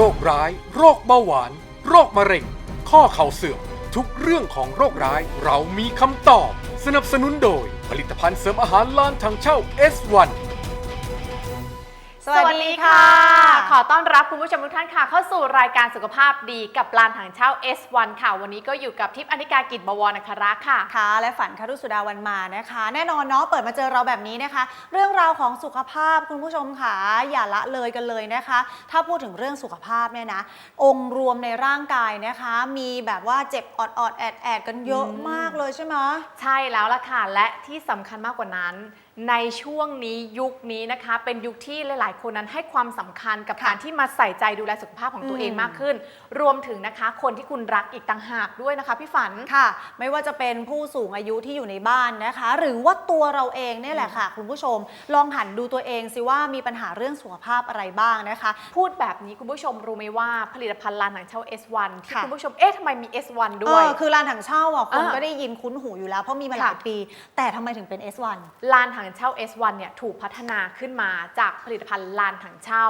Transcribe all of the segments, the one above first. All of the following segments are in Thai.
โรคร้าย โรคเบาหวาน โรคมะเร็ง ข้อเข่าเสื่อม ทุกเรื่องของโรคร้ายเรามีคำตอบ สนับสนุนโดย ผลิตภัณฑ์เสริมอาหารล้านทางเช่า S1 สวัสดีค่ะ ขอต้อนรับคุณผู้ชมทุกท่านค่ะ เข้าสู่รายการสุขภาพดีกับลานถังเช่า S1 ค่ะ วันนี้ก็อยู่กับทิพย์อนิกากิจบวรนคราค่ะค่ะ และฝันคารุสุดาวันมานะคะ แน่นอนเนาะเปิดมาเจอเราแบบนี้นะคะ เรื่องราวของสุขภาพคุณผู้ชมค่ะอย่าละเลยกันเลยนะคะ ถ้าพูดถึงเรื่องสุขภาพเนี่ยนะ องค์รวมในร่างกายนะคะ มีแบบว่าเจ็บออดๆแอดแอดๆกันเยอะอืมมากเลยใช่ไหมใช่แล้วล่ะค่ะและที่สำคัญมากกว่านั้น ในช่วงนี้ยุคนี้นะคะ เป็นยุคที่หลาย ๆ คนนั้นให้ความสำคัญกับค่ะการที่มาใส่ใจดูแลสุขภาพของตัวเองอืมมากขึ้น รวมถึงนะคะ คนที่คุณรักอีกต่างหากด้วยนะคะพี่ฝันค่ะ ไม่ว่าจะเป็นผู้สูงอายุที่อยู่ในบ้านนะคะ หรือว่าตัวเราเองเนี่ยแหละค่ะ คุณผู้ชม ลองหันดูตัวเองสิว่ามีปัญหาเรื่องสุขภาพอะไรบ้างนะคะ พูดแบบนี้คุณผู้ชมรู้ไหมว่าผลิตภัณฑ์ลานหนังเช่า S1 ที่ค่ะคุณผู้ชมเอ๊ะทำไมมี S1 เอด้วยอคือร้านถังเช่าอะคนอ่าก็ได้ยินคุ้นหูอยู่แล้วเพราะมีมาหลายค่ะปี แต่ทำไมถึงเป็น S1 ลานถังเช่า S1 เนี่ยถูกพัฒนาขึ้นมาจากผลิตภัณฑ์ลานถังเช่า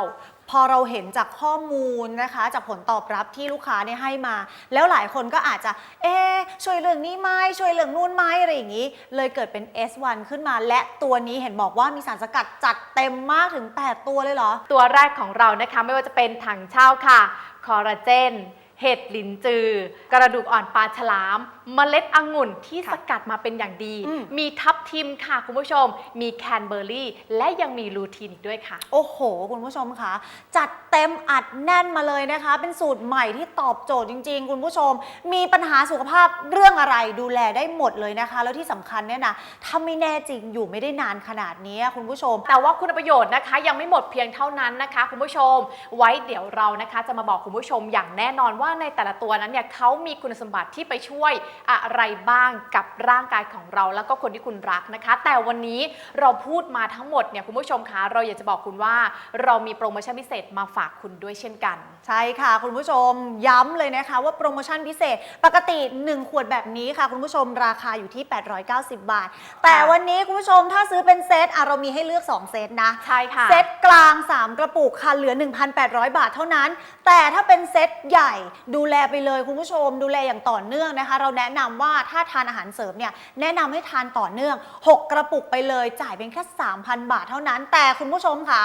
พอเราเห็นจากข้อมูลนะคะ จากผลตอบรับที่ลูกค้าเนี่ยให้มา แล้วหลายคนก็อาจจะ เอ๊ช่วยเรื่องนี้ไหมช่วยเรื่องนู่นไหมอะไรอย่างนี้ เลยเกิดเป็น S1 ขึ้นมา และตัวนี้เห็นบอกว่ามีสารสกัดจัดเต็มมากถึง 8 ตัวเลยเหรอ ตัวแรกของเรานะคะไม่ว่าจะเป็นถังเช่าค่ะคอลลาเจนเห็ดหลินจือ กระดูกอ่อนปลาฉลาม เมล็ดองุ่นที่สค่ะกัดมาเป็นอย่างดีอืมมีทับทิมค่ะคุณผู้ชม มีแคนเบอร์รี่ และยังมีลูทีนอีกด้วยค่ะ โอ้โห คุณผู้ชมคะจัดเต็มอัดแน่นมาเลยนะคะ เป็นสูตรใหม่ที่ตอบโจทย์จริง ๆ คุณผู้ชม มีปัญหาสุขภาพเรื่องอะไรดูแลได้หมดเลยนะคะ แล้วที่สำคัญเนี่ยนะถ้าไม่แน่จริงอยู่ไม่ได้นานขนาดนี้คุณผู้ชม แต่ว่าคุณประโยชน์นะคะ ยังไม่หมดเพียงเท่านั้นนะคะ คุณผู้ชม ไว้เดี๋ยวเรานะคะ จะมาบอกคุณผู้ชมอย่างแน่นอนว่าในแต่ละตัวนั้นเนี่ยเขามีคุณสมบัติที่ไปช่วยอะไรบ้างกับร่างกายของเราแล้วก็คนที่คุณรักนะคะ แต่วันนี้เราพูดมาทั้งหมดเนี่ยคุณผู้ชมคะเราอยากจะบอกคุณว่า เรามีโปรโมชั่นพิเศษมาฝากคุณด้วยเช่นกัน ใช่ค่ะ คุณผู้ชมย้ำเลยนะคะว่าโปรโมชั่นพิเศษปกติ 1 ขวดแบบนี้ค่ะ คุณผู้ชมราคาอยู่ที่ 890 บาท แต่วันนี้คุณผู้ชมถ้าซื้อเป็นเซตอะเรามีให้เลือก 2 เซตนะ ใช่ค่ะ เซตกลาง 3 กระปุกค่ะเหลือ 1,800 บาทเท่านั้น แต่ถ้าเป็นเซตใหญ่ดูแลไปเลยคุณผู้ชม ดูแลอย่างต่อเนื่องนะคะ เราแนะนำว่าถ้าทานอาหารเสริมเนี่ยแนะนำให้ทานต่อเนื่อง 6 กระปุกไปเลยจ่ายเป็นแค่ 3,000 บาทเท่านั้น แต่คุณผู้ชมค่ะ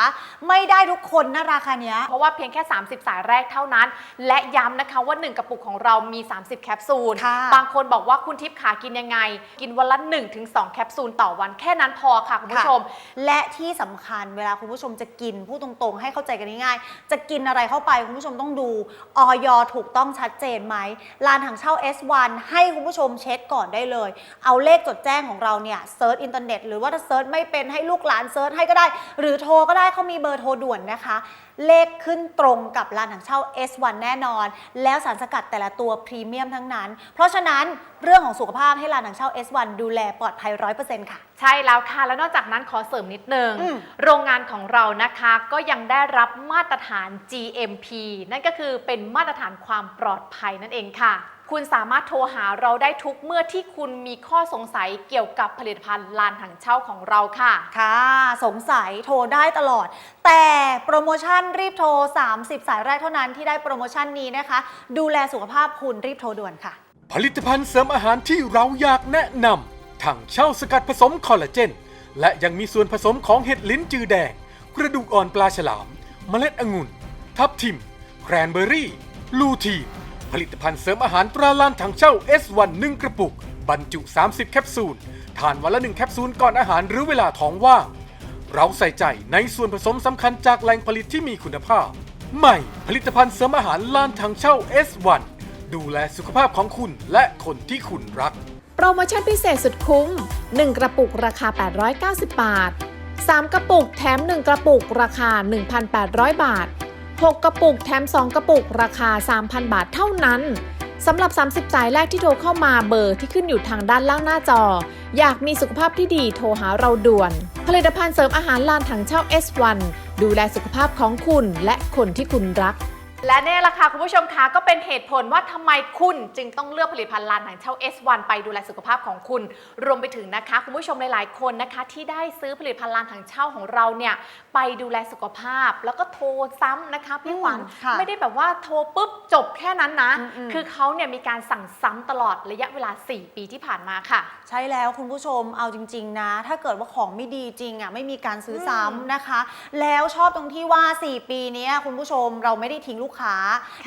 ไม่ได้ทุกคนนะราคาเนี้ยเพราะว่าเพียงแค่ 30 สายแรกเท่านั้น และย้ำนะคะว่า 1 กระปุกของเรามี 30 แคปซูลค่ะบางคนบอกว่าคุณทิพย์ขากินยังไง กินวันละ 1-2 แคปซูลต่อวันแค่นั้นพอค่ะคุณผู้ชม และที่สำคัญเวลาคุณผู้ชมจะกินพูดตรงๆ ให้เข้าใจกันง่ายๆ จะกินอะไรเข้าไปคุณผู้ชมต้องดูออยถูกต้องชัดเจนไหมลานถังเช่า S1 ให้คุณผู้ชมเช็คก่อนได้เลย เอาเลขจดแจ้งของเราเนี่ยเซิร์ชอินเทอร์เน็ตหรือว่าถ้าเซิร์ชไม่เป็นให้ลูกหลานเซิร์ชให้ก็ได้ หรือโทรก็ได้เขามีเบอร์โทรด่วนนะคะเลขขึ้นตรงกับลานถังเช่า S1 แน่นอน แล้วสารสกัดแต่ละตัวพรีเมียมทั้งนั้น เพราะฉะนั้นเรื่องของสุขภาพให้ลานถังเช่า S1 ดูแลปลอดภัย100%ค่ะ ใช่แล้วค่ะ แล้วนอกจากนั้นขอเสริมนิดนึง อืม โรงงานของเรานะคะก็ยังได้รับมาตรฐาน GMP นั่นก็คือเป็นมาตรฐานความปลอดภัยนั่นเองค่ะ คุณสามารถโทรหาเราได้ทุกเมื่อที่คุณมีข้อสงสัยเกี่ยวกับผลิตภัณฑ์ลานถังเช่าของเราค่ะ ค่ะ สงสัยโทรได้ตลอด แต่โปรโมชั่นรีบโทร 30 สายแรกเท่านั้นที่ได้โปรโมชั่นนี้นะคะ ดูแลสุขภาพคุณรีบโทรด่วนค่ะ ผลิตภัณฑ์เสริมอาหารที่เราอยากแนะนำถังเช่าสกัดผสมคอลลาเจน และยังมีส่วนผสมของเห็ดลิ้นจือแดง กระดูกอ่อนปลาฉลาม เมล็ดองุ่น ทับทิม แครนเบอร์รี่ ลูทีนผลิตภัณฑ์เสริมอาหารตราลานถังเช่า S1 1กระปุก บรรจุ 30 แคปซูล ทานวันละ 1 แคปซูลก่อนอาหารหรือเวลาท้องว่าง เราใส่ใจในส่วนผสมสำคัญจากแหล่งผลิตที่มีคุณภาพ ใหม่ ผลิตภัณฑ์เสริมอาหารลานถังเช่า S1 ดูแลสุขภาพของคุณและคนที่คุณรัก โปรโมชั่นพิเศษสุดคุ้ม 1 กระปุกราคา 890 บาท 3 กระปุกแถม 1 กระปุกราคา 1,800 บาท 6 กระปุกแถม 2 กระปุกราคา 3,000 บาทเท่านั้น สำหรับ 30 สายแรกที่โทรเข้ามาเบอร์ที่ขึ้นอยู่ทางด้านล่างหน้าจอ อยากมีสุขภาพที่ดีโทรหาเราด่วน ผลิตภัณฑ์เสริมอาหารลานถังเช่า S1 ดูแลสุขภาพของคุณและคนที่คุณรัก และนี่แหละค่ะคุณผู้ชมคะก็เป็นเหตุผลว่าทำไมคุณจึงต้องเลือกผลิตภัณฑ์ลานหางเช่า S1 ไปดูแลสุขภาพของคุณ รวมไปถึงนะคะ คุณผู้ชมหลายๆคนนะคะ ที่ได้ซื้อผลิตภัณฑ์ลานหางเช่าของเราเนี่ยไปดูแลสุขภาพ แล้วก็โทรซ้ำนะคะพี่ขวัญอืมค่ะไม่ได้แบบว่าโทรปุ๊บจบแค่นั้นนะอืมๆคือเขาเนี่ยมีการสั่งซ้ำตลอดระยะเวลา 4 ปีที่ผ่านมาค่ะ ใช่แล้วคุณผู้ชมเอาจริง ๆ นะ ถ้าเกิดว่าของไม่ดีจริงอะไม่มีการซื้อซ้ำนะคะ แล้วชอบตรงที่ว่า 4 ปีเนี้ยคุณผู้ชมเราไม่ได้ทิ้งลูกค้า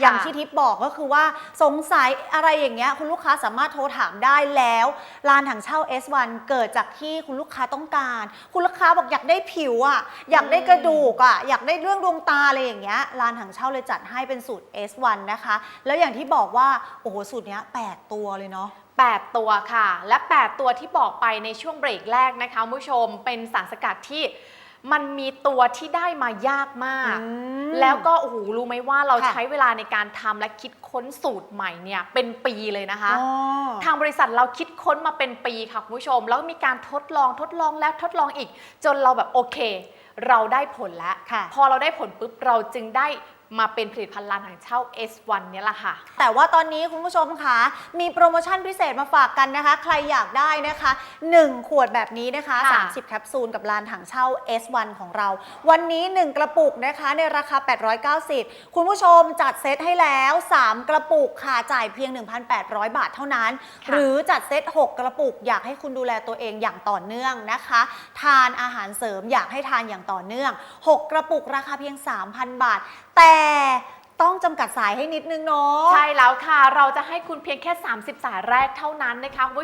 อย่างที่ทิพย์บอกก็คือว่าสงสัยอะไรอย่างเงี้ยคุณลูกค้าสามารถโทรถามได้แล้วลานถังเช่า S1 เกิดจากที่คุณลูกค้าต้องการ คุณลูกค้าบอกอยากได้ผิวอะอยากได้กระดูกอะอยากได้เรื่องดวงตาอะไรอย่างเงี้ยลานถังเช่าเลยจัดให้เป็นสูตร S1 นะคะ แล้วอย่างที่บอกว่าโอ้โหสูตรเนี้ยแปดตัวเลยเนาะ8 ตัวค่ะ และ 8 ตัวที่บอกไปในช่วงเบรกแรกนะคะคุณผู้ชมเป็นสารสกัดที่ มันมีตัวที่ได้มายากมากอืมแล้วก็โอ้โหรู้ไหมว่าเราค่ะใช้เวลาในการทำและคิดค้นสูตรใหม่เนี่ยเป็นปีเลยนะคะอ๋อทางบริษัทเราคิดค้นมาเป็นปีค่ะคุณผู้ชม แล้วมีการทดลองทดลองแล้วทดลองอีก จนเราแบบโอเค เราได้ผลแล้วค่ะพอเราได้ผลปุ๊บเราจึงได้มาเป็นผลิตภัณฑ์ลานหางเช่า S1 เนี่ยแหละค่ะ แต่ว่าตอนนี้คุณผู้ชมคะมีโปรโมชั่นพิเศษมาฝากกันนะคะ ใครอยากได้นะคะ 1 ขวดแบบนี้นะคะ ค่ะ 30 แคปซูลกับลานถังเช่า S1 ของเรา วันนี้ 1 กระปุกนะคะในราคา 890 คุณผู้ชมจัดเซตให้แล้ว 3 กระปุกค่ะจ่ายเพียง 1,800 บาทเท่านั้น ค่ะ หรือจัดเซต6 กระปุก อยากให้คุณดูแลตัวเองอย่างต่อเนื่องนะคะ ทานอาหารเสริมอยากให้ทานอย่างต่อเนื่อง 6 กระปุกราคาเพียง 3,000 บาท แต่ต้องจำกัดสายให้นิดนึงเนาะ ใช่แล้วค่ะ เราจะให้คุณเพียงแค่ 30 สายแรกเท่านั้นนะคะคุณผู้